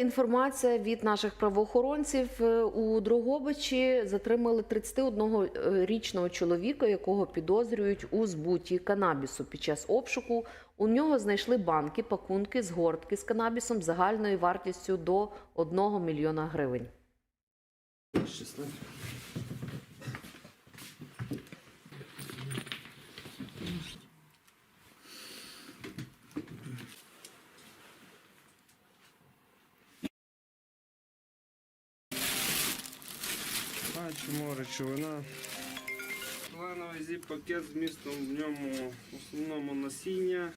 інформація від наших правоохоронців. Е, У Дрогобичі затримали 31-річного чоловіка, якого підозрюють у збуті канабісу. Під час обшуку у нього знайшли банки, пакунки, згортки з канабісом загальною вартістю до 1 мільйона гривень. Щасливо. Бачимо речовина. Плановий зіп-пакет з містом в ньому в основному насіння.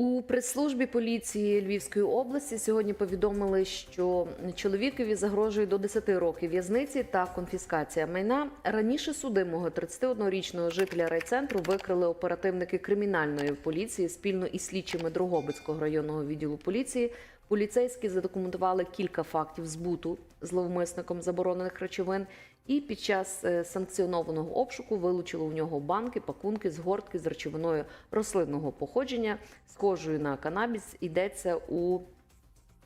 У прес-службі поліції Львівської області сьогодні повідомили, що чоловікові загрожує до 10 років в'язниці та конфіскація майна. Раніше судимого 31-річного жителя райцентру викрили оперативники кримінальної поліції спільно із слідчими Дрогобицького районного відділу поліції. Поліцейські задокументували кілька фактів збуту зловмисником заборонених речовин. І під час е, санкціонованого обшуку вилучили у нього банки, пакунки, згортки з речовиною рослинного походження, схожою на канабіс. Йдеться у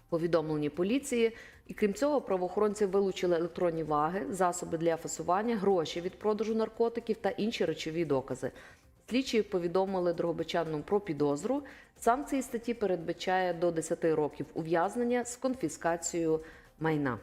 повідомленні поліції. І крім цього, правоохоронці вилучили електронні ваги, засоби для фасування, гроші від продажу наркотиків та інші речові докази. Слідчі повідомили Дрогобичанам про підозру. Санкції статті передбачає до 10 років ув'язнення з конфіскацією майна.